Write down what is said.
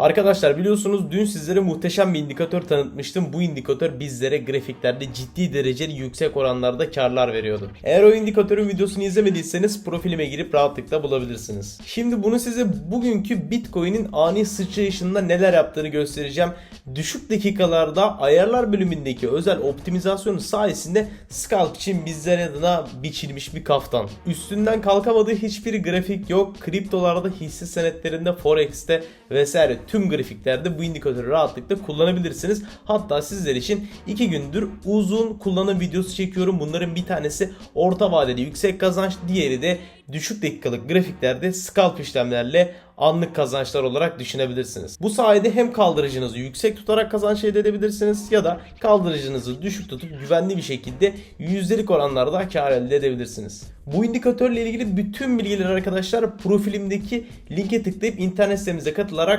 Arkadaşlar biliyorsunuz dün sizlere muhteşem bir indikatör tanıtmıştım. Bu indikatör bizlere grafiklerde ciddi dereceli yüksek oranlarda karlar veriyordu. Eğer o indikatörün videosunu izlemediyseniz profilime girip rahatlıkla bulabilirsiniz. Şimdi bunu size bugünkü Bitcoin'in ani sıçrayışında neler yaptığını göstereceğim. Düşük dakikalarda ayarlar bölümündeki özel optimizasyonu sayesinde scalp için bizler adına biçilmiş bir kaftan. Üstünden kalkamadığı hiçbir grafik yok. Kriptolarda, hisse senetlerinde, forex'te vesaire tüm grafiklerde bu indikatörü rahatlıkla kullanabilirsiniz. Hatta sizler için 2 gündür uzun kullanım videosu çekiyorum. Bunların bir tanesi orta vadeli yüksek kazanç, diğeri de düşük dakikalık grafiklerde scalp işlemlerle anlık kazançlar olarak düşünebilirsiniz. Bu sayede hem kaldırıcınızı yüksek tutarak kazanç elde edebilirsiniz ya da kaldırıcınızı düşük tutup güvenli bir şekilde yüzdelik oranlarda kar elde edebilirsiniz. Bu indikatörle ilgili bütün bilgileri arkadaşlar profilimdeki linke tıklayıp internet sitemize katılarak